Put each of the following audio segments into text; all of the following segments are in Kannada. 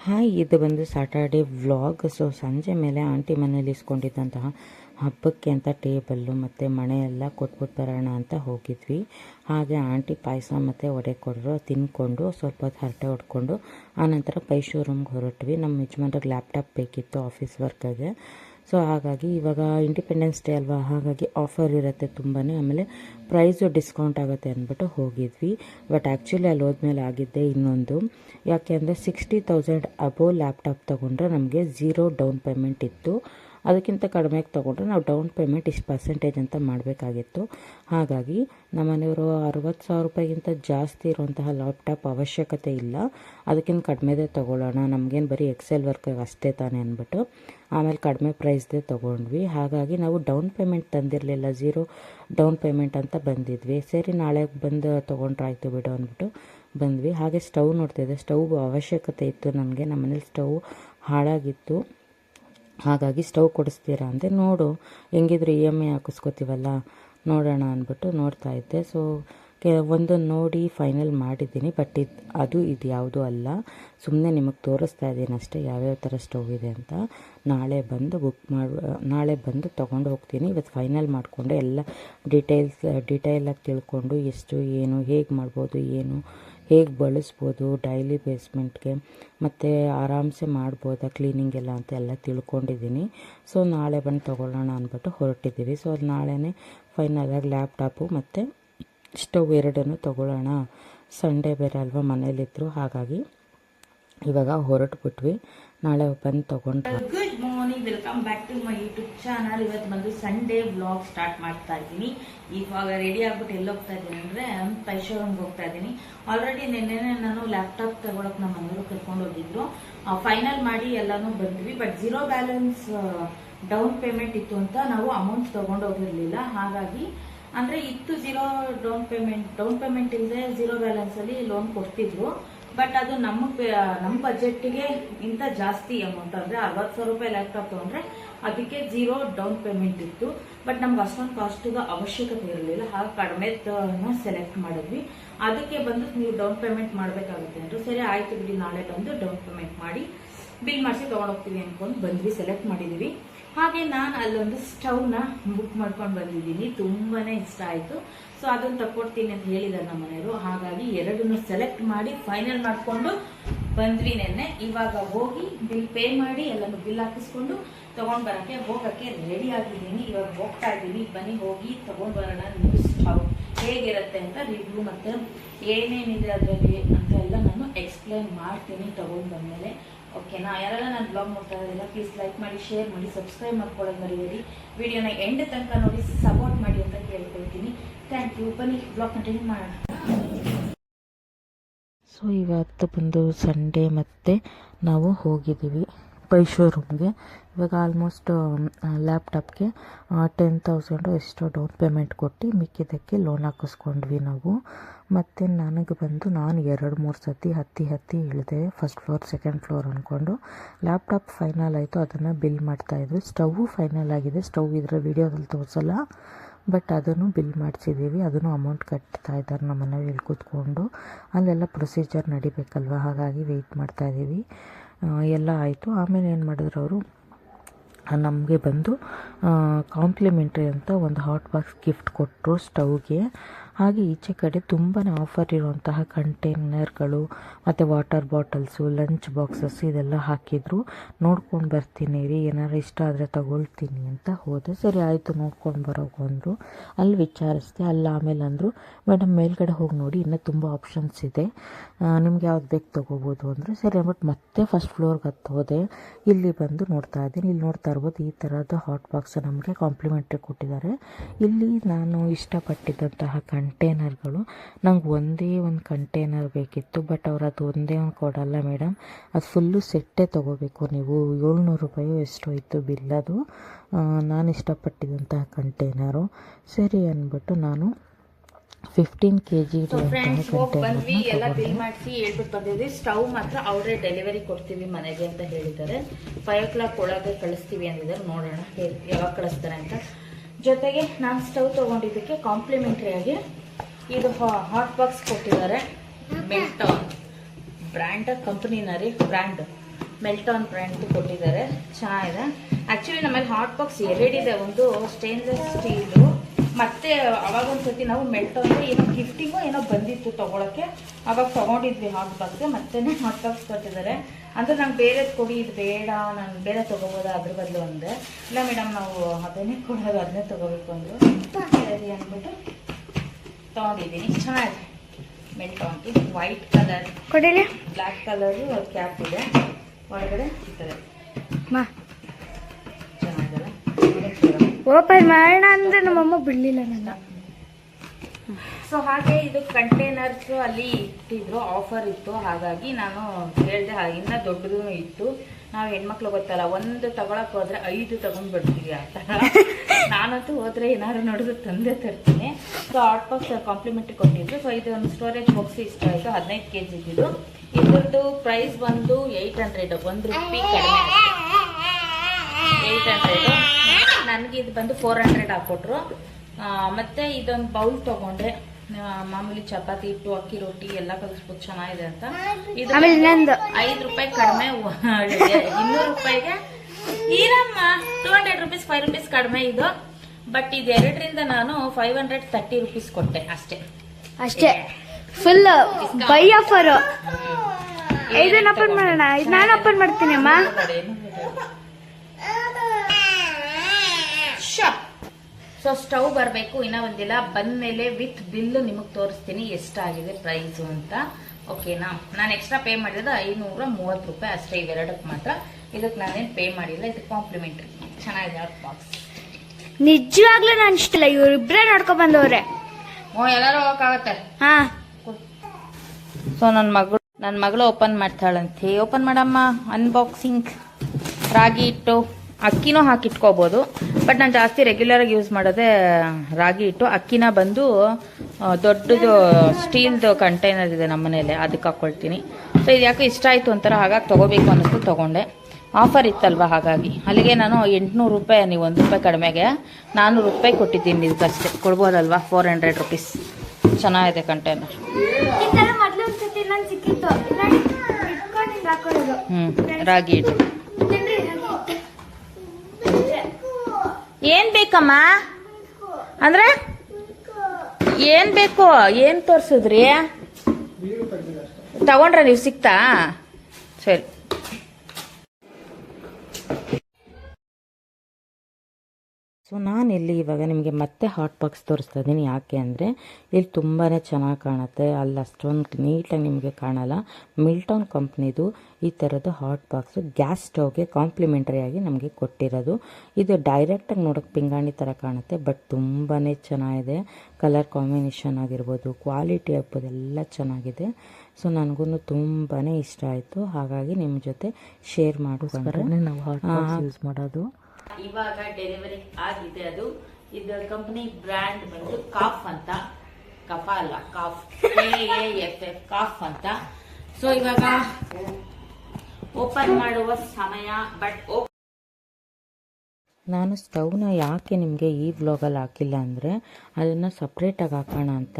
ಹಾಯ್, ಇದು ಬಂದು ಸ್ಯಾಟರ್ಡೇ ವ್ಲಾಗ್ ಸೊ ಸಂಜೆ ಮೇಲೆ ಆಂಟಿ ಮನೇಲಿ ಇಸ್ಕೊಂಡಿದ್ದಂತಹ ಹಬ್ಬಕ್ಕೆ ಅಂತ ಟೇಬಲ್ಲು ಮತ್ತು ಮನೆಯೆಲ್ಲ ಕೊಟ್ಬಿಟ್ಟು ಬರೋಣ ಅಂತ ಹೋಗಿದ್ವಿ. ಹಾಗೆ ಆಂಟಿ ಪಾಯಸ ಮತ್ತು ಒಡೆ ಕೊಡ್ರು ತಿನ್ಕೊಂಡು ಸ್ವಲ್ಪ ಹೊತ್ತು ಹರಟೆ ಹೊಡ್ಕೊಂಡು ಆನಂತರ ಪೈ ಶೋರೂಮ್ಗೆ ಹೊರಟ್ವಿ. ನಮ್ಮ ಯಜಮಾನ್ರಿಗೆ ಲ್ಯಾಪ್ಟಾಪ್ ಬೇಕಿತ್ತು ಆಫೀಸ್ ವರ್ಕಾಗೆ ಸೊ ಹಾಗಾಗಿ ಇವಾಗ ಇಂಡಿಪೆಂಡೆನ್ಸ್ ಡೇ ಅಲ್ವಾ, ಹಾಗಾಗಿ ಆಫರ್ ಇರುತ್ತೆ ತುಂಬಾ ಆಮೇಲೆ ಪ್ರೈಸು ಡಿಸ್ಕೌಂಟ್ ಆಗುತ್ತೆ ಅಂದ್ಬಿಟ್ಟು ಹೋಗಿದ್ವಿ. ಬಟ್ ಆ್ಯಕ್ಚುಲಿ ಅಲ್ಲಿ ಹೋದ್ಮೇಲೆ ಆಗಿದ್ದೆ ಇನ್ನೊಂದು. ಯಾಕೆ ಅಂದರೆ ಸಿಕ್ಸ್ಟಿ ತೌಸಂಡ್ ಅಬೋ ಲ್ಯಾಪ್ಟಾಪ್ ತೊಗೊಂಡ್ರೆ ನಮಗೆ ಝೀರೋ ಡೌನ್ ಪೇಮೆಂಟ್ ಇತ್ತು. ಅದಕ್ಕಿಂತ ಕಡಿಮೆಗೆ ತೊಗೊಂಡ್ರೆ ನಾವು ಡೌನ್ ಪೇಮೆಂಟ್ ಇಷ್ಟು ಪರ್ಸೆಂಟೇಜ್ ಅಂತ ಮಾಡಬೇಕಾಗಿತ್ತು. ಹಾಗಾಗಿ ನಮ್ಮನೆಯವರು ಅರವತ್ತು ಸಾವಿರ ರೂಪಾಯಿಗಿಂತ ಜಾಸ್ತಿ ಇರುವಂತಹ ಲ್ಯಾಪ್ಟಾಪ್ ಅವಶ್ಯಕತೆ ಇಲ್ಲ. ಅದಕ್ಕಿಂತ ಕಡಿಮೆದೇ ತೊಗೊಳ್ಳೋಣ. ನಮಗೇನು ಬರೀ ಎಕ್ಸೆಲ್ ವರ್ಕ್ ಅಷ್ಟೇ ತಾನೇ ಅಂದ್ಬಿಟ್ಟು ಆಮೇಲೆ ಕಡಿಮೆ ಪ್ರೈಸ್ದೇ ತೊಗೊಂಡ್ವಿ. ಹಾಗಾಗಿ ನಾವು ಡೌನ್ ಪೇಮೆಂಟ್ ತಂದಿರಲಿಲ್ಲ. ಝೀರೋ ಡೌನ್ ಪೇಮೆಂಟ್ ಅಂತ ಬಂದಿದ್ವಿ. ಸರಿ, ನಾಳೆ ಬಂದು ತೊಗೊಂಡ್ರಾಯ್ತು ಬಿಡು ಅಂದ್ಬಿಟ್ಟು ಬಂದ್ವಿ. ಹಾಗೆ ಸ್ಟವ್ ನೋಡ್ತಿದ್ದೆ ಸ್ಟವ್ ಅವಶ್ಯಕತೆ ಇತ್ತು ನನಗೆ ನಮ್ಮನೇಲಿ ಸ್ಟವ್ ಹಾಳಾಗಿತ್ತು. ಹಾಗಾಗಿ ಸ್ಟವ್ ಕೊಡಿಸ್ತೀರಾ ಅಂದೆ ನೋಡು, ಹೆಂಗಿದ್ರು ಇ ಎಂ ಐ ಹಾಕಿಸ್ಕೋತೀವಲ್ಲ, ನೋಡೋಣ ಅಂದ್ಬಿಟ್ಟು ನೋಡ್ತಾ ಇದ್ದೆ. ಸೊ ಕೆ ಒಂದು ನೋಡಿ ಫೈನಲ್ ಮಾಡಿದ್ದೀನಿ ಬಟ್ ಇದು, ಅದು ಇದು ಯಾವುದೂ ಅಲ್ಲ. ಸುಮ್ಮನೆ ನಿಮಗೆ ತೋರಿಸ್ತಾ ಇದ್ದೀನಿ ಅಷ್ಟೇ ಯಾವ್ಯಾವ ಥರ ಸ್ಟವ್ ಇದೆ ಅಂತ. ನಾಳೆ ಬಂದು ಬುಕ್ ಮಾಡಿ, ನಾಳೆ ಬಂದು ತೊಗೊಂಡು ಹೋಗ್ತೀನಿ. ಇವತ್ತು ಫೈನಲ್ ಮಾಡಿಕೊಂಡು ಎಲ್ಲ ಡೀಟೇಲ್ಸ್ ಡೀಟೇಲಾಗಿ ತಿಳ್ಕೊಂಡು ಎಷ್ಟು, ಏನು, ಹೇಗೆ ಮಾಡ್ಬೋದು, ಏನು ಹೇಗೆ ಬಳಸ್ಬೋದು ಡೈಲಿ ಬೇಸ್ಮೆಂಟ್ಗೆ ಮತ್ತು ಆರಾಮ್ಸೆ ಮಾಡ್ಬೋದಾ ಕ್ಲೀನಿಂಗ್ ಎಲ್ಲ ಅಂತ ಎಲ್ಲ ತಿಳ್ಕೊಂಡಿದ್ದೀನಿ. ಸೊ ನಾಳೆ ಬಂದು ತೊಗೊಳ್ಳೋಣ ಅಂದ್ಬಿಟ್ಟು ಹೊರಟಿದ್ದೀವಿ. ಸೊ ಅದು ನಾಳೆನೇ ಫೈನಲಾಗಿ ಲ್ಯಾಪ್ಟಾಪು ಮತ್ತು ಸ್ಟವ್ ಎರಡನ್ನು ತೊಗೊಳ್ಳೋಣ. ಸಂಡೇ ಬೇರೆ ಅಲ್ವಾ ಮನೇಲಿದ್ದರು ಹಾಗಾಗಿ ಇವಾಗ ಹೊರಟ್ಬಿಟ್ವಿ. ನಾಳೆ ಬಂದು ತೊಗೊಂಡ್ರೆ. Good morning welcome back to my YouTube channel ಇವತ್ತು ಬಂದು ಸಂಡೇ ವ್ಲಾಗ್ ಸ್ಟಾರ್ಟ್ ಮಾಡ್ತಾ ಇದ್ದೀನಿ. ಇವಾಗ ರೆಡಿ ಆಗ್ಬಿಟ್ಟು ಎಲ್ಲಿ ಹೋಗ್ತಾ ಇದ್ದೀನಿ ಅಂದರೆ ಪೈಶೋರಂಗೆ ಹೋಗ್ತಾ ಇದ್ದೀನಿ. ಆಲ್ರೆಡಿ ನಿನ್ನೆನೆ ನಾನು ಲ್ಯಾಪ್ಟಾಪ್ ತಗೊಳಕ್ಕೆ ನಮ್ಮ ಮನೆಯವರು ಕರ್ಕೊಂಡು ಹೋಗಿದ್ರು. ಫೈನಲ್ ಮಾಡಿ ಎಲ್ಲಾನು ಬಂದ್ವಿ but zero balance down payment ಇತ್ತು ಅಂತ ನಾವು ಅಮೌಂಟ್ ತೊಗೊಂಡೋಗಿರಲಿಲ್ಲ ಹಾಗಾಗಿ ಅಂದರೆ ಇತ್ತು zero down payment down payment ಇಲ್ಲದೆ ಜೀರೋ ಬ್ಯಾಲೆನ್ಸಲ್ಲಿ ಲೋನ್ ಕೊಡ್ತಿದ್ರು. ಬಟ್ ಅದು ನಮ್ಮ ನಮ್ಮ ಬಜೆಟ್ಗೆ ಇಂತ ಜಾಸ್ತಿ ಅಮೌಂಟ್ ಅಂದ್ರೆ ಅರವತ್ತು ಸಾವಿರ ರೂಪಾಯಿ ಲ್ಯಾಪ್ಟಾಪ್ ತಗೊಂಡ್ರೆ ಅದಕ್ಕೆ ಜೀರೋ ಡೌನ್ ಪೇಮೆಂಟ್ ಇತ್ತು. ಬಟ್ ನಮ್ಗೆ ಅಷ್ಟೊಂದು ಕಾಸ್ಟ್ದ ಅವಶ್ಯಕತೆ ಇರಲಿಲ್ಲ. ಹಾಗೆ ಕಡಿಮೆ ಸೆಲೆಕ್ಟ್ ಮಾಡಿದ್ವಿ. ಅದಕ್ಕೆ ಬಂದು ನೀವು ಡೌನ್ ಪೇಮೆಂಟ್ ಮಾಡಬೇಕಾಗುತ್ತೆ ಅಂದ್ರೆ, ಸರಿ ಆಯ್ತು ಬಿಡಿ, ನಾಳೆ ಬಂದು ಡೌನ್ ಪೇಮೆಂಟ್ ಮಾಡಿ ಬಿಲ್ ಮಾಡಿಸಿ ತಗೊಂಡೋಗ್ತೀವಿ ಅಂದ್ಕೊಂಡು ಬಂದ್ವಿ ಸೆಲೆಕ್ಟ್ ಮಾಡಿದೀವಿ. ಹಾಗೆ ನಾನು ಅಲ್ಲೊಂದು ಸ್ಟವ್ನ ಬುಕ್ ಮಾಡ್ಕೊಂಡು ಬಂದಿದ್ದೀನಿ. ತುಂಬಾ ಇಷ್ಟ ಆಯಿತು. ಸೊ ಅದನ್ನು ತಕೊಡ್ತೀನಿ ಅಂತ ಹೇಳಿದ್ದಾರೆ ನಮ್ಮ ಮನೆಯವರು. ಹಾಗಾಗಿ ಎರಡನ್ನು ಸೆಲೆಕ್ಟ್ ಮಾಡಿ ಫೈನಲ್ ಮಾಡಿಕೊಂಡು ಬಂದ್ವಿ ನೆನ್ನೆ. ಇವಾಗ ಹೋಗಿ ಬಿಲ್ ಪೇ ಮಾಡಿ ಎಲ್ಲಾನು ಬಿಲ್ ಹಾಕಿಸ್ಕೊಂಡು ತಗೊಂಡ್ ಬರೋಕ್ಕೆ, ಹೋಗೋಕ್ಕೆ ರೆಡಿ ಆಗಿದ್ದೀನಿ. ಇವಾಗ ಹೋಗ್ತಾ ಇದ್ದೀನಿ. ಬನ್ನಿ, ಹೋಗಿ ತಗೊಂಡ್ ಬರೋಣ ನ್ಯೂಸ್ ಸ್ಟವ್. ಹೇಗಿರುತ್ತೆ ಅಂತ ರಿವ್ಯೂ ಮತ್ತು ಏನೇನಿದೆ ಅದರಲ್ಲಿ ಅಂತ ಎಲ್ಲ ನಾನು ಎಕ್ಸ್ಪ್ಲೇನ್ ಮಾಡ್ತೀನಿ ತಗೊಂಡ್ ಬಂದ್ಮೇಲೆ. ಓಕೆನಾ ಯಾರೆಲ್ಲ ನಾನು ಬ್ಲಾಗ್ ನೋಡ್ತಾ ಇರೋದಿಲ್ಲ ಪ್ಲೀಸ್ ಲೈಕ್ ಮಾಡಿ ಶೇರ್ ಮಾಡಿ ಸಬ್ಸ್ಕ್ರೈಬ್ ಮಾಡ್ಕೊಳ್ಳೋದು ಮರಿಬೇಡಿ. ವಿಡಿಯೋನ ಎಂಡ್ ತನಕ ನೋಡಿ ಸಪೋರ್ಟ್ ಮಾಡಿ ಅಂತ ಕೇಳ್ಕೊಳ್ತೀನಿ ಥ್ಯಾಂಕ್ ಯು ಬನ್ನಿ ಬ್ಲಾಗ್ ಕಂಟಿನ್ಯೂ ಮಾಡೋಣ. ಸೊ ಇವತ್ತು ಬಂದು ಸಂಡೇ ಮತ್ತು ನಾವು ಹೋಗಿದ್ದೀವಿ ಪೈ ಶೋರೂಮ್ಗೆ ಇವಾಗ ಆಲ್ಮೋಸ್ಟ್ ಲ್ಯಾಪ್ಟಾಪ್ಗೆ ಟೆನ್ ತೌಸಂಡು ಎಷ್ಟೋ ಡೌನ್ ಪೇಮೆಂಟ್ ಕೊಟ್ಟು ಮಿಕ್ಕಿದ್ದಕ್ಕೆ ಲೋನ್ ಹಾಕಿಸ್ಕೊಂಡ್ವಿ ನಾವು. ಮತ್ತು ನನಗೆ ಬಂದು ನಾನು ಎರಡು, ಮೂರು ಸತಿ ಹತ್ತಿ ಹತ್ತಿ ಇಳಿದೆ ಫಸ್ಟ್ ಫ್ಲೋರ್ ಸೆಕೆಂಡ್ ಫ್ಲೋರ್ ಅಂದ್ಕೊಂಡು ಲ್ಯಾಪ್ಟಾಪ್ ಫೈನಲ್ ಆಯಿತು, ಅದನ್ನು ಬಿಲ್ ಮಾಡ್ತಾಯಿದ್ವಿ ಸ್ಟವ್ವು ಫೈನಲ್ ಆಗಿದೆ. ಸ್ಟವ್ ಇದರ ವೀಡಿಯೋದಲ್ಲಿ ತೋರಿಸಲ್ಲ ಬಟ್ ಅದನ್ನು ಬಿಲ್ ಮಾಡಿಸಿದ್ದೀವಿ ಅದನ್ನು ಅಮೌಂಟ್ ಕಟ್ತಾ ಇದ್ದಾರೆ ನಮ್ಮ ಮನೇಲಿ ಕೂತ್ಕೊಂಡು. ಅಲ್ಲೆಲ್ಲ ಪ್ರೊಸೀಜರ್ ನಡಿಬೇಕಲ್ವ? ಹಾಗಾಗಿ ವೆಯ್ಟ್ ಮಾಡ್ತಾಯಿದ್ದೀವಿ ಎಲ್ಲ ಆಯಿತು. ಆಮೇಲೆ ಏನು ಮಾಡಿದ್ರು ಅವರು? ನಮಗೆ ಬಂದು ಕಾಂಪ್ಲಿಮೆಂಟ್ರಿ ಅಂತ ಒಂದು ಹಾಟ್ ಬಾಕ್ಸ್ ಗಿಫ್ಟ್ ಕೊಟ್ಟರು ಸ್ಟವ್ಗೆ ಹಾಗೆ ಈಚೆ ಕಡೆ ತುಂಬಾ ಆಫರ್ ಇರುವಂತಹ ಕಂಟೈನರ್ಗಳು ಮತ್ತು ವಾಟರ್ ಬಾಟಲ್ಸು ಲಂಚ್ ಬಾಕ್ಸಸ್ ಇದೆಲ್ಲ ಹಾಕಿದ್ರು. ನೋಡ್ಕೊಂಡು ಬರ್ತೀನಿ ರೀ, ಏನಾರು ಇಷ್ಟ ಆದರೆ ತಗೊಳ್ತೀನಿ ಅಂತ ಹೋದೆ. ಸರಿ, ಆಯಿತು, ನೋಡ್ಕೊಂಡು ಬರೋಕು ಅಂದರು ಅಲ್ಲಿ ವಿಚಾರಿಸಿದೆ, ಅಲ್ಲಿ ಆಮೇಲೆ ಅಂದರು, ಮೇಡಮ್, ಮೇಲ್ಗಡೆ ಹೋಗಿ ನೋಡಿ, ಇನ್ನೂ ತುಂಬ ಆಪ್ಷನ್ಸ್ ಇದೆ. ನಿಮ್ಗೆ ಯಾವ್ದು ಬೇಕು ತೊಗೋಬೋದು? ಅಂದರೆ. ಸರಿ ಅಂದ್ಬಿಟ್ಟು ಮತ್ತೆ ಫಸ್ಟ್ ಫ್ಲೋರ್ಗೆ ಹತ್ತು ಹೋದೆ. ಇಲ್ಲಿ ಬಂದು ನೋಡ್ತಾ ಇದ್ದೀನಿ. ಇಲ್ಲಿ ನೋಡ್ತಾ ಇರ್ಬೋದು, ಈ ಥರದ ಹಾಟ್ ಬಾಕ್ಸ್ ನಮಗೆ ಕಾಂಪ್ಲಿಮೆಂಟ್ರಿ ಕೊಟ್ಟಿದ್ದಾರೆ. ಇಲ್ಲಿ ನಾನು ಇಷ್ಟಪಟ್ಟಿದ್ದಂತಹ ಕಂಟೈನರ್ಗಳು ನಂಗೆ ಒಂದೇ ಒಂದು ಕಂಟೈನರ್ ಬೇಕಿತ್ತು ಬಟ್ ಅವ್ರು ಅದು ಒಂದೇ ಒಂದು ಕೊಡಲ್ಲ ಮೇಡಮ್ ಅದು ಫುಲ್ಲು ಸೆಟ್ಟೇ ತೊಗೋಬೇಕು ನೀವು. ಏಳ್ನೂರು ರೂಪಾಯಿ ಎಷ್ಟೋ ಇತ್ತು ಬಿಲ್ ಅದು. ನಾನು ಇಷ್ಟಪಟ್ಟಿದ್ದಂತಹ ಕಂಟೇನರು ಸರಿ ಅಂದ್ಬಿಟ್ಟು ನಾನು ಫಿಫ್ಟೀನ್ ಕೆ ಜಿ ಬಂದ್ವಿ ಎಲ್ಲ ಬಿಲ್ ಮಾಡಿಸಿ ಹೇಳ್ಬಿಟ್ಟು ಬಂದಿದ್ವಿ. ಸ್ಟವ್ ಮಾತ್ರ ಅವರೇ ಡೆಲಿವರಿ ಕೊಡ್ತೀವಿ ಮನೆಗೆ ಅಂತ ಹೇಳಿದ್ದಾರೆ. ಫೈವ್ ಓ ಕ್ಲಾಕ್ ಒಳಗೆ ಕಳಿಸ್ತೀವಿ ಅಂದಿದ್ದಾರೆ. ನೋಡೋಣ ಯಾವಾಗ ಕಳಿಸ್ತಾರೆ ಅಂತ. ಜೊತೆಗೆ ನಾನು ಸ್ಟವ್ ತಗೊಂಡಿದ್ದಕ್ಕೆ ಕಾಂಪ್ಲಿಮೆಂಟ್ರಿ ಆಗಿ ಇದು ಹಾಟ್ ಬಾಕ್ಸ್ ಕೊಟ್ಟಿದ್ದಾರೆ. ಮೆಲ್ಟಾನ್ ಬ್ರ್ಯಾಂಡ್ ಕಂಪ್ನಿನ ರೀ ಬ್ರ್ಯಾಂಡ್ ಮೆಲ್ಟಾನ್ ಬ್ರ್ಯಾಂಡ್ ಕೊಟ್ಟಿದ್ದಾರೆ. ಚೆನ್ನಾಗಿದೆ. ಆ್ಯಕ್ಚುಲಿ ನಮ್ಮಲ್ಲಿ ಹಾಟ್ ಬಾಕ್ಸ್ ಎರಡಿದೆ. ಒಂದು ಸ್ಟೇನ್ಲೆಸ್ ಸ್ಟೀಲು ಮತ್ತೆ ಅವಾಗ ಒಂದ್ಸತಿ ನಾವು ಮೆಲ್ಟಾನ್ ಏನೋ ಗಿಫ್ಟಿಂಗು ಏನೋ ಬಂದಿತ್ತು ತಗೊಳಕ್ಕೆ. ಅವಾಗ ತಗೊಂಡಿದ್ವಿ ಹಾಟ್ ಬಾಕ್ಸ್ ಮತ್ತೇನೆ ಹಾಟ್ ಬಾಕ್ಸ್ ಕೊಟ್ಟಿದ್ದಾರೆ ಅಂದ್ರೆ ನಂಗೆ ಬೇರೆದು ಕೊಡಿ ಇದು ಬೇಡ ನಾನು ಬೇರೆ ತಗೋಬೋದಾ ಅದ್ರ ಬದಲು ಅಂದೆ. ಇಲ್ಲ ಮೇಡಮ್ ನಾವು ಅದನ್ನೇ ಕೊಡೋದು ಅದನ್ನೇ ತಗೋಬೇಕು ಅಂದರು. ಸರಿ ಅಂದ್ಬಿಟ್ಟು ತಗೊಂಡಿದ್ದೀನಿ. ಚೆನ್ನಾಗಿದೆ. ಮೆಟ್ ಇದು white colour black colour cap ಇದೆ. ಒಳಗಡೆ ಈ ಥರ ಓಪನ್ ಮಾಡೋಣ ಅಂದ್ರೆ ನಮ್ಮಮ್ಮ ಬಿಡ್ಲಿಲ್ಲ ನನ್ನ. ಸೊ ಹಾಗೆ ಇದು ಕಂಟೈನರ್ಸ್ ಅಲ್ಲಿ ಇಟ್ಟಿದ್ರು ಆಫರ್ ಇತ್ತು. ಹಾಗಾಗಿ ನಾನು ಹೇಳಿದೆ ಇನ್ನ ದೊಡ್ಡದು ಇತ್ತು. ನಾವು ಹೆಣ್ಮಕ್ಳು ಗೊತ್ತಲ್ಲ, ಒಂದು ತಗೊಳಕ್ ಹೋದ್ರೆ ಐದು ತಗೊಂಡ್ ಬಿಡ್ತೀವಿ ಆ ಥರ ನಾನಂತೂ ಹೋದ್ರೆ ಏನಾದ್ರು ನೋಡಿದ್ರು ತಂದೆ ತರ್ತೀನಿ. ಸೊ ಆರ್ಟ್ ಬಾಕ್ಸ್ ಕಾಂಪ್ಲಿಮೆಂಟ್ರಿ ಕೊಟ್ಟಿದ್ರು. ಸೊ ಇದು ಒಂದು ಸ್ಟೋರೇಜ್ ಬಾಕ್ಸ್ ಇಷ್ಟ ಆಯಿತು, ಹದಿನೈದು ಕೆ ಜಿ ಇದು ಇದ್ರದ್ದು ಪ್ರೈಸ್ ಬಂದು ಏಯ್ಟ್ ಹಂಡ್ರೆಡ್ ಒಂದು ರುಪಿ ಕಡಿಮೆ ಏಯ್ಟ್ ಹಂಡ್ರೆಡ್ ನನಗೆ ಇದು ಬಂದು ಫೋರ್ ಹಂಡ್ರೆಡ್ ಹಾಕ್ಕೊಟ್ರು. ಮತ್ತು ಇದೊಂದು ಬೌಲ್ ತಗೊಂಡೆ. ಮಾಮೂಲಿ ಚಪಾತಿ ಹಿಟ್ಟು ಅಕ್ಕಿ ರೊಟ್ಟಿ ಎಲ್ಲ ಕಲಿಸ್ಬೋದು ಚೆನ್ನಾಗಿದೆ ಅಂತ. ಇದು ಐದು ರೂಪಾಯಿ ಕಡಿಮೆ ಇನ್ನೂರು ರೂಪಾಯಿಗೆ? Eeramma two hundred rupees five rupees ಕಡಿಮೆ ಇದು. ಬಟ್ ಇದು ಎರಡರಿಂದ ನಾನು ಫೈವ್ ಹಂಡ್ರೆಡ್ ತರ್ಟಿ ರುಪೀಸ್ ಕೊಟ್ಟೆ ಅಷ್ಟೇ. ಅಷ್ಟೇ. ಫುಲ್ ಬೈ ಆಫರ್ ಇದನ್ನ ಓಪನ್ ಮಾಡೋಣ. ಇದು ನಾನು ಓಪನ್ ಮಾಡ್ತೀನಿ ಅಮ್ಮ. ಸೊ ಸ್ಟವ್ ಬರಬೇಕು ಇನ್ನ ಒಂದಿಲ್ಲ. ಬಂದ್ಮೇಲೆ ವಿತ್ ಬಿಲ್ ನಿಮಗೆ ತೋರಿಸ್ತೀನಿ ಎಷ್ಟಾಗಿದೆ ಪ್ರೈಸು ಅಂತ. ಓಕೆನಾ ನಾನು ಎಕ್ಸ್ಟ್ರಾ ಪೇ ಮಾಡಿರೋದು ಐನೂರ ಮೂವತ್ತು ರೂಪಾಯಿ ಅಷ್ಟೇ ಇವೆರಡಕ್ಕೆ ಮಾತ್ರ. ಇದಕ್ಕೆ ನಾನೇನು ಪೇ ಮಾಡಿಲ್ಲ ಇದು ಕಾಂಪ್ಲಿಮೆಂಟ್ರಿ ಚೆನ್ನಾಗಿದೆ ಬಾಕ್ಸ್ ನಿಜವಾಗ್ಲೂ ನಾನು ಇಷ್ಟಿಲ್ಲ ಇವ್ರಿಬ್ರೇ ನೋಡ್ಕೊಂಡ್ ಬಂದವ್ರೆ. ಓ ಎಲ್ಲರೂ ಹೋಗಕ್ಕಾಗತ್ತೆ? ಹಾ. ಸೊ ನನ್ನ ಮಗಳು ನನ್ನ ಮಗಳು ಓಪನ್ ಮಾಡ್ತಾಳಂತೆ. ಓಪನ್ ಮಾಡಮ್ಮ ಅನ್ಬಾಕ್ಸಿಂಗ್ ರಾಗಿ ಹಿಟ್ಟು. ಅಕ್ಕಿನೂ ಹಾಕಿಟ್ಕೋಬೋದು. ಬಟ್ ನಾನು ಜಾಸ್ತಿ ರೆಗ್ಯುಲರಾಗಿ ಯೂಸ್ ಮಾಡೋದೇ ರಾಗಿ ಹಿಟ್ಟು. ಅಕ್ಕಿನ ಬಂದು ದೊಡ್ಡದು ಸ್ಟೀಲ್ದು ಕಂಟೈನರ್ ಇದೆ ನಮ್ಮ ಮನೇಲಿ ಅದಕ್ಕೆ ಹಾಕ್ಕೊಳ್ತೀನಿ ಸೊ ಇದು ಯಾಕೆ ಇಷ್ಟ ಆಯಿತು ಒಂಥರ ಹಾಗಾಗಿ ತೊಗೋಬೇಕು ಅನ್ನಿಸ್ತು ತೊಗೊಂಡೆ. ಆಫರ್ ಇತ್ತಲ್ವ ಹಾಗಾಗಿ. ಅಲ್ಲಿಗೆ ನಾನು ಎಂಟುನೂರು ರೂಪಾಯಿ ನೀವು ಒಂದು ರೂಪಾಯಿ ಕಡಿಮೆಗೆ ನಾನ್ನೂರು ರೂಪಾಯಿ ಕೊಟ್ಟಿದ್ದೀನಿ ಇದಕ್ಕಷ್ಟೇ. ಕೊಡ್ಬೋದಲ್ವ? ಫೋರ್ ಹಂಡ್ರೆಡ್ ರುಪೀಸ್ ಚೆನ್ನಾಗಿದೆ ಕಂಟೈನರ್ ಹ್ಞೂ ರಾಗಿ ಮೊದ್ಲು ಒಂದ್ಸತಿ ನಾನು ಸಿಕ್ಕಿತ್ತು ನೋಡಿ ಇಟ್ಕೊಂಡು ಹಿಂಗ್ ಹಾಕೊಳ್ಳೋದು ಹ್ಮ್ ರಾಗಿ ಹಿಟ್ಟು ತಿನ್ರಿ ಏನ್ ಬೇಕಮ್ಮ? ಅಂದ್ರೆ? ಏನ್ ಬೇಕು? ಏನ್ ತೋರ್ಸಿದ್ರಿ? ತಗೊಂಡ್ರ ನೀವು ಸಿಕ್ತಾ? ಸರಿ. ಸೊ ನಾನಿಲ್ಲಿ ಇವಾಗ ನಿಮಗೆ ಮತ್ತೆ ಹಾಟ್ ಬಾಕ್ಸ್ ತೋರಿಸ್ತಾ ಇದ್ದೀನಿ ಯಾಕೆ ಅಂದರೆ ಇಲ್ಲಿ ತುಂಬಾ ಚೆನ್ನಾಗಿ ಕಾಣುತ್ತೆ. ಅಲ್ಲಿ ಅಷ್ಟೊಂದು ನೀಟಾಗಿ ನಿಮಗೆ ಕಾಣಲ್ಲ. ಮಿಲ್ಟೌನ್ ಕಂಪ್ನಿದು ಈ ಥರದ್ದು ಹಾಟ್ ಬಾಕ್ಸು ಗ್ಯಾಸ್ ಸ್ಟವ್ಗೆ ಕಾಂಪ್ಲಿಮೆಂಟರಿಯಾಗಿ ನಮಗೆ ಕೊಟ್ಟಿರೋದು. ಇದು ಡೈರೆಕ್ಟಾಗಿ ನೋಡೋಕೆ ಪಿಂಗಾಣಿ ಥರ ಕಾಣುತ್ತೆ ಬಟ್ ತುಂಬಾ ಚೆನ್ನಾಗಿದೆ. ಕಲರ್ ಕಾಂಬಿನೇಷನ್ ಆಗಿರ್ಬೋದು ಕ್ವಾಲಿಟಿ ಆಗ್ಬೋದು ಎಲ್ಲ ಚೆನ್ನಾಗಿದೆ. ಸೊ ನನಗೂ ತುಂಬಾ ಇಷ್ಟ ಆಯಿತು. ಹಾಗಾಗಿ ನಿಮ್ಮ ಜೊತೆ ಶೇರ್ ಮಾಡಿಕೊಂಡ್ರೆ ನಾವು ಹಾಟ್ ಬಾಕ್ಸ್ ಯೂಸ್ ಮಾಡೋದು. ಇವಾಗ ಡೆಲಿವರಿ ಆಗಿದೆ ಅದು. ಇದು ಕಂಪನಿ ಬ್ರ್ಯಾಂಡ್ ಬಂದು ಕಾಫ್ ಅಂತ. ಕಫ ಅಲ್ಲ, ಕಾಫ್. ಎಫ್ ಎಫ್ ಕಾಫ್ ಅಂತ. ಸೊ ಇವಾಗ ಓಪನ್ ಮಾಡುವ ಸಮಯ ಬಟ್ ನಾನು ಸ್ಟವ್ನ ಯಾಕೆ ನಿಮಗೆ ಈ ವ್ಲಾಗಲ್ಲಿ ಹಾಕಿಲ್ಲ ಅಂದರೆ ಅದನ್ನು ಸಪ್ರೇಟಾಗಿ ಹಾಕೋಣ ಅಂತ.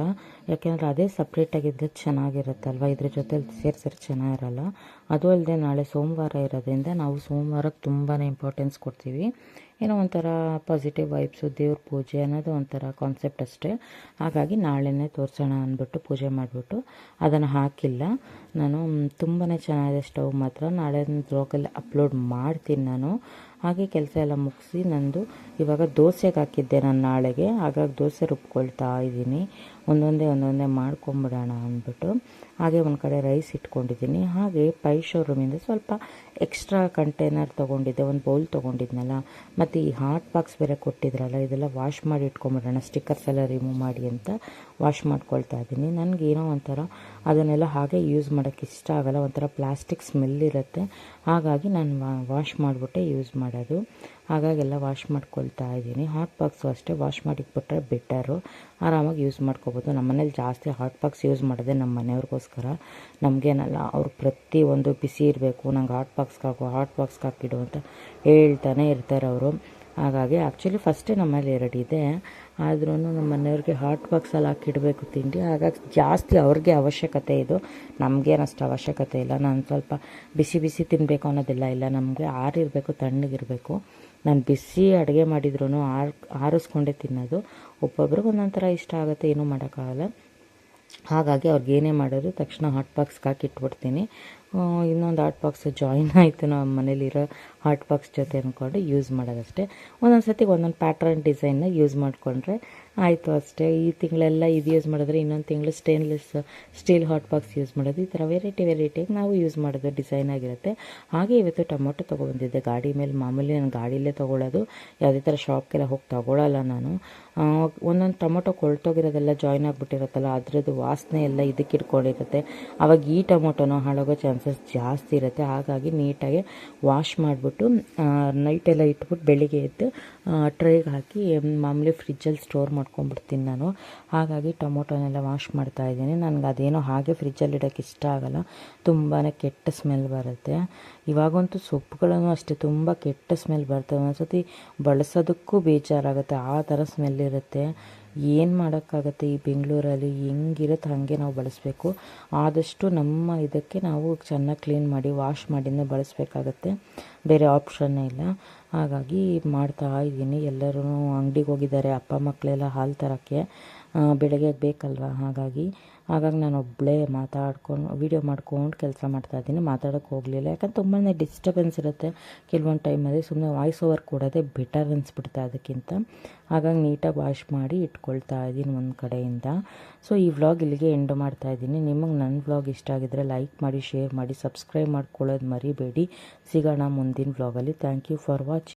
ಯಾಕೆಂದರೆ ಅದೇ ಸಪ್ರೇಟಾಗಿದ್ದರೆ ಚೆನ್ನಾಗಿರುತ್ತಲ್ವ? ಇದ್ರ ಜೊತೆಲಿ ಸೇರಿಸಿದ್ರೆ ಚೆನ್ನಾಗಿರಲ್ಲ. ಅದು ಅಲ್ಲದೆ ನಾಳೆ ಸೋಮವಾರ ಇರೋದ್ರಿಂದ ನಾವು ಸೋಮವಾರಕ್ಕೆ ತುಂಬಾ ಇಂಪಾರ್ಟೆನ್ಸ್ ಕೊಡ್ತೀವಿ. ಏನೋ ಒಂಥರ ಪಾಸಿಟಿವ್ ವೈಬ್ಸು ದೇವ್ರ ಪೂಜೆ ಅನ್ನೋದು ಒಂಥರ ಕಾನ್ಸೆಪ್ಟ್ ಅಷ್ಟೇ. ಹಾಗಾಗಿ ನಾಳೆನೇ ತೋರಿಸೋಣ ಅಂದ್ಬಿಟ್ಟು ಪೂಜೆ ಮಾಡಿಬಿಟ್ಟು ಅದನ್ನು ಹಾಕಿಲ್ಲ. ನಾನು ತುಂಬಾ ಚೆನ್ನಾಗಿದೆ ಸ್ಟವ್ ಮಾತ್ರ. ನಾಳೆ ಬ್ಲಾಗಲ್ಲಿ ಅಪ್ಲೋಡ್ ಮಾಡ್ತೀನಿ ನಾನು. ಹಾಗೆ ಕೆಲಸ ಎಲ್ಲ ಮುಗಿಸಿ ನಂದು ಇವಾಗ ದೋಸೆಗೆ ಹಾಕಿದ್ದೆ ನಾನು ನಾಳೆಗೆ. ಹಾಗಾಗಿ ದೋಸೆ ರುಬ್ಕೊಳ್ತಾ ಇದ್ದೀನಿ. ಒಂದೊಂದೇ ಒಂದೊಂದೇ ಮಾಡ್ಕೊಂಬಿಡೋಣ ಅಂದ್ಬಿಟ್ಟು. ಹಾಗೆ ಒಂದು ಕಡೆ ರೈಸ್ ಇಟ್ಕೊಂಡಿದ್ದೀನಿ. ಹಾಗೆ ಪೈ ಶೋರೂಮಿಂದ ಸ್ವಲ್ಪ ಎಕ್ಸ್ಟ್ರಾ ಕಂಟೈನರ್ ತೊಗೊಂಡಿದ್ದೆ. ಒಂದು ಬೌಲ್ ತೊಗೊಂಡಿದ್ನಲ್ಲ. ಮತ್ತು ಈ ಹಾಟ್ ಬಾಕ್ಸ್ ಬೇರೆ ಕೊಟ್ಟಿದ್ರಲ್ಲ, ಇದೆಲ್ಲ ವಾಶ್ ಮಾಡಿ ಇಟ್ಕೊಂಬಿಡೋಣ. ಸ್ಟಿಕ್ಕರ್ಸ್ ಎಲ್ಲ ರಿಮೂವ್ ಮಾಡಿ ಅಂತ ವಾಶ್ ಮಾಡ್ಕೊಳ್ತಾ ಇದ್ದೀನಿ. ನನಗೇನೋ ಒಂಥರ ಅದನ್ನೆಲ್ಲ ಹಾಗೆ ಯೂಸ್ ಮಾಡೋಕ್ಕೆ ಇಷ್ಟ ಆಗಲ್ಲ, ಒಂಥರ ಪ್ಲಾಸ್ಟಿಕ್ ಸ್ಮೆಲ್ ಇರುತ್ತೆ. ಹಾಗಾಗಿ ನಾನು ವಾಶ್ ಮಾಡಿಬಿಟ್ಟೆ ಯೂಸ್ ಮಾಡೋದು. ಹಾಗಾಗಿ ಎಲ್ಲ ವಾಶ್ ಮಾಡ್ಕೊಳ್ತಾ ಇದ್ದೀನಿ. ಹಾಟ್ ಬಾಕ್ಸು ಅಷ್ಟೇ ವಾಶ್ ಮಾಡಿಟ್ಬಿಟ್ರೆ ಬೆಟರು ಆರಾಮಾಗಿ ಯೂಸ್ ಮಾಡ್ಕೋಬೋದು. ನಮ್ಮ ಮನೇಲಿ ಜಾಸ್ತಿ ಹಾಟ್ ಬಾಕ್ಸ್ ಯೂಸ್ ಮಾಡೋದೇ ನಮ್ಮ ಮನೆಯವ್ರಿಗೋಸ್ಕರ. ನಮಗೇನಲ್ಲ ಅವ್ರು ಒಂದು ಬಿಸಿ ಇರಬೇಕು. ನಂಗೆ ಹಾಟ್ ಬಾಕ್ಸ್ಗೆ ಹಾಕು ಹಾಟ್ ಬಾಕ್ಸ್ಗೆ ಹಾಕಿಡು ಅಂತ ಹೇಳ್ತಾನೆ ಇರ್ತಾರೆ ಅವರು ಹಾಗಾಗಿ ಆ್ಯಕ್ಚುಲಿ ಫಸ್ಟೇ ನಮ್ಮಲ್ಲಿ ಎರಡಿದೆ ಆದ್ರೂ ನಮ್ಮ ಮನೆಯವ್ರಿಗೆ ಹಾಟ್ ಬಾಕ್ಸಲ್ಲಿ ಹಾಕಿಡಬೇಕು ತಿಂಡಿ. ಹಾಗಾಗಿ ಜಾಸ್ತಿ ಅವ್ರಿಗೆ ಅವಶ್ಯಕತೆ ಇದು. ನಮಗೇನಷ್ಟು ಅವಶ್ಯಕತೆ ಇಲ್ಲ. ನಾನು ಸ್ವಲ್ಪ ಬಿಸಿ ಬಿಸಿ ತಿನ್ನಬೇಕು ಅನ್ನೋದಿಲ್ಲ. ಇಲ್ಲ ನಮಗೆ ಆರಿರಬೇಕು ತಣ್ಣಗಿರಬೇಕು ನಾನು ಬಿಸಿ ಅಡುಗೆ ಮಾಡಿದ್ರು ಆರ್ ಆರಿಸ್ಕೊಂಡೇ ತಿನ್ನೋದು. ಒಬ್ಬೊಬ್ರಿಗೆ ಒಂದೊಂದು ಇಷ್ಟ ಆಗುತ್ತೆ ಏನೂ ಮಾಡೋಕ್ಕಾಗಲ್ಲ. ಹಾಗಾಗಿ ಅವ್ರಿಗೆ ಏನೇ ಮಾಡೋದು ತಕ್ಷಣ ಹಾಟ್ ಬಾಕ್ಸ್ಗೆ ಹಾಕಿ ಇಟ್ಬಿಡ್ತೀನಿ. ಆ, ಇನ್ನೊಂದು ಹಾಟ್ ಬಾಕ್ಸ್ ಜಾಯಿನ್ ಆಯಿತು ನಮ್ಮ ಮನೇಲಿರೋ ಹಾಟ್ ಬಾಕ್ಸ್ ಜೊತೆ ಅಂದ್ಕೊಂಡು ಯೂಸ್ ಮಾಡೋದಷ್ಟೇ. ಒಂದೊಂದು ಸತಿ ಒಂದೊಂದು ಪ್ಯಾಟ್ರನ್ ಡಿಸೈನ್ನ ಯೂಸ್ ಮಾಡಿಕೊಂಡ್ರೆ ಆಯಿತು ಅಷ್ಟೇ. ಈ ತಿಂಗಳೆಲ್ಲ ಇದು ಯೂಸ್ ಮಾಡಿದ್ರೆ ಇನ್ನೊಂದು ತಿಂಗಳು stainless steel hot box use ಮಾಡೋದು. ಈ ಥರ ವೆರೈಟಿ ವೆರೈಟಿಯಾಗಿ ನಾವು ಯೂಸ್ ಮಾಡೋದು ಡಿಸೈನ್ ಆಗಿರುತ್ತೆ. ಹಾಗೆ ಇವತ್ತು ಟೊಮೊಟೊ ತೊಗೊಬಂದಿದ್ದೆ ಗಾಡಿ ಮೇಲೆ ಮಾಮೂಲಿ ನಾನು ಗಾಡಿಯಲ್ಲೇ ತೊಗೊಳ್ಳೋದು ಯಾವುದೇ ಥರ ಶಾಪ್ಗೆಲ್ಲ ಹೋಗಿ ತೊಗೊಳ್ಳಲ್ಲ ನಾನು. ಒಂದೊಂದು ಟೊಮೊಟೊ ಕೊಳ್ತೋಗಿರೋದೆಲ್ಲ ಜಾಯ್ನ್ ಆಗಿಬಿಟ್ಟಿರುತ್ತಲ್ಲ, ಅದರದ್ದು ವಾಸನೆ ಎಲ್ಲ ಇದಕ್ಕೆ ಇಟ್ಕೊಂಡಿರುತ್ತೆ. ಆವಾಗ ಈ ಟೊಮೊಟೊನೋ ಹಾಳಾಗೋ ಚಾನ್ಸಸ್ ಜಾಸ್ತಿ ಇರುತ್ತೆ. ಹಾಗಾಗಿ ನೀಟಾಗಿ ವಾಶ್ ಮಾಡಿಬಿಟ್ಟು ನೈಟೆಲ್ಲ ಇಟ್ಬಿಟ್ಟು ಬೆಳಿಗ್ಗೆ ಎದ್ದು ಟ್ರೈಗೆ ಹಾಕಿ, ಮಾಮೂಲಿ ಫ್ರಿಜ್ಜಲ್ಲಿ ಸ್ಟೋರ್ ಮಾಡ್ಕೊಂಡ್ಬಿಡ್ತೀನಿ ನಾನು. ಹಾಗಾಗಿ ಟೊಮೊಟೊನೆಲ್ಲ ವಾಶ್ ಮಾಡ್ತಾ ಇದ್ದೀನಿ. ನನಗೆ ಅದೇನೋ ಹಾಗೆ ಫ್ರಿಜ್ಜಲ್ಲಿ ಇಡೋಕ್ಕೆ ಇಷ್ಟ ಆಗಲ್ಲ. ತುಂಬಾ ಕೆಟ್ಟ ಸ್ಮೆಲ್ ಬರುತ್ತೆ. ಇವಾಗಂತೂ ಸೊಪ್ಪುಗಳನ್ನು ಅಷ್ಟೇ, ತುಂಬ ಕೆಟ್ಟ ಸ್ಮೆಲ್ ಬರ್ತವೆ. ಒಂದ್ಸತಿ ಬಳಸೋದಕ್ಕೂ ಬೇಜಾರಾಗುತ್ತೆ, ಆ ಥರ ಸ್ಮೆಲ್ ಇರುತ್ತೆ. ಏನು ಮಾಡೋಕ್ಕಾಗತ್ತೆ ಈ ಬೆಂಗಳೂರಲ್ಲಿ? ಹೆಂಗಿರುತ್ತೆ? ಹಾಗೆ ನಾವು ಬಳಸಬೇಕು. ಆದಷ್ಟು ನಮ್ಮ ಇದಕ್ಕೆ ನಾವು ಚೆನ್ನಾಗಿ ಕ್ಲೀನ್ ಮಾಡಿ ವಾಶ್ ಮಾಡಿನೇ ಬಳಸಬೇಕಾಗತ್ತೆ. ಬೇರೆ ಆಪ್ಷನ್ನೇ ಇಲ್ಲ. ಹಾಗಾಗಿ ಮಾಡ್ತಾ ಇದ್ದೀನಿ. ಎಲ್ಲರೂ ಅಂಗಡಿಗೆ ಹೋಗಿದ್ದಾರೆ, ಅಪ್ಪ ಮಕ್ಕಳೆಲ್ಲ ಹಾಲು ತರೋಕ್ಕೆ. ಬೆಳಗ್ಗೆ ಬೇಕಲ್ವ? ಹಾಗಾಗಿ ಹಾಗಾಗಿ ನಾನು ಒಬ್ಬಳೇ ಮಾತಾಡ್ಕೊಂಡು ವೀಡಿಯೋ ಮಾಡ್ಕೊಂಡು ಕೆಲಸ ಮಾಡ್ತಾ ಇದ್ದೀನಿ. ಮಾತಾಡೋಕ್ಕೆ ಹೋಗಲಿಲ್ಲ. ಯಾಕಂದ್ರೆ ತುಂಬಾ ಡಿಸ್ಟರ್ಬೆನ್ಸ್ ಇರುತ್ತೆ. ಕೆಲವೊಂದು ಟೈಮಲ್ಲಿ ಸುಮ್ಮನೆ ವಾಯ್ಸ್ ಓವರ್ ಕೊಡೋದೇ ಬೆಟರ್ ಅನಿಸ್ಬಿಡ್ತಾ ಅದಕ್ಕಿಂತ. ಹಾಗಾಗಿ ನೀಟಾಗಿ ವಾಶ್ ಮಾಡಿ ಇಟ್ಕೊಳ್ತಾ ಇದ್ದೀನಿ ಒಂದು ಕಡೆಯಿಂದ. ಸೊ ಈ ವ್ಲಾಗ್ ಇಲ್ಲಿಗೆ ಎಂಡ್ ಮಾಡ್ತಾ ಇದ್ದೀನಿ. ನಿಮಗೆ ನನ್ನ ವ್ಲಾಗ್ ಇಷ್ಟ ಆಗಿದ್ರೆ ಲೈಕ್ ಮಾಡಿ ಶೇರ್ ಮಾಡಿ ಸಬ್ಸ್ಕ್ರೈಬ್ ಮಾಡ್ಕೊಳ್ಳೋದು ಮರಿಬೇಡಿ. ಸಿಗೋಣ ಮುಂದಿನ ವ್ಲಾಗಲ್ಲಿ ಥ್ಯಾಂಕ್ ಯು ಫಾರ್ ವಾಚಿಂಗ್